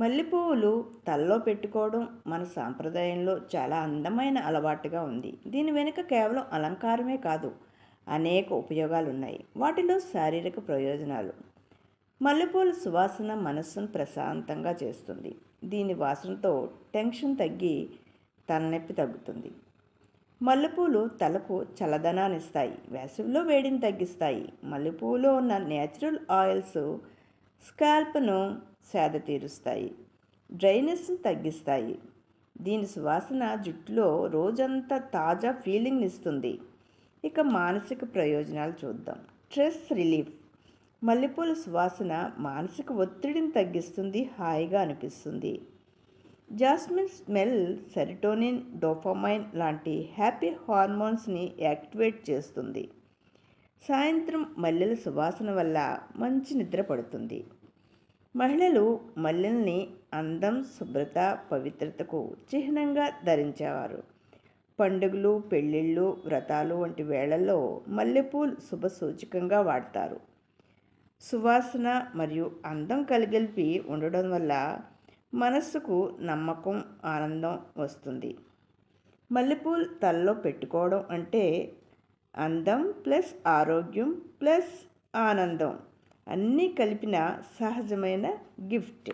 మల్లెపువ్వులు తలలో పెట్టుకోవడం మన సాంప్రదాయంలో చాలా అందమైన అలవాటుగా ఉంది. దీని వెనుక కేవలం అలంకారమే కాదు అనేక ఉపయోగాలు ఉన్నాయి వాటిలో శారీరక ప్రయోజనాలు. మల్లెపూల సువాసన మనస్సును ప్రశాంతంగా చేస్తుంది. దీని వాసనతో టెన్షన్ తగ్గి తలనొప్పి తగ్గుతుంది. మల్లెపూలు తలకు చల్లదనాన్ని ఇస్తాయి. వేసవిలో వేడిని తగ్గిస్తాయి. మల్లెపూలో ఉన్న నేచురల్ ఆయిల్స్ స్కాల్ప్ను సేద తీరుస్తాయి. డ్రైనెస్ని తగ్గిస్తాయి. దీని సువాసన జుట్టులో రోజంతా తాజా ఫీలింగ్ ఇస్తుంది. ఇక మానసిక ప్రయోజనాలు చూద్దాం. Stress relief. మల్లెపూల సువాసన మానసిక ఒత్తిడిని తగ్గిస్తుంది హాయిగా అనిపిస్తుంది. జాస్మిన్ స్మెల్ సెరిటోనిన్ డోఫామైన్ లాంటి హ్యాపీ హార్మోన్స్ని యాక్టివేట్ చేస్తుంది. సాయంత్రం మల్లెల సువాసన వల్ల మంచి నిద్ర పడుతుంది. మహిళలు మల్లెల్ని అందం శుభ్రత పవిత్రతకు చిహ్నంగా ధరించేవారు. పండుగలు పెళ్ళిళ్ళు వ్రతాలు వంటి వేళల్లో మల్లెపూలు శుభ సూచకంగా వాడతారు. సువాసన మరియు అందం కలిగలిపి ఉండడం వల్ల మనస్సుకు నమ్మకం ఆనందం వస్తుంది. మల్లెపూలు తలలో పెట్టుకోవడం అంటే అందం ప్లస్ ఆరోగ్యం ప్లస్ ఆనందం. అన్నీ కలిపిన సహజమైన గిఫ్ట్.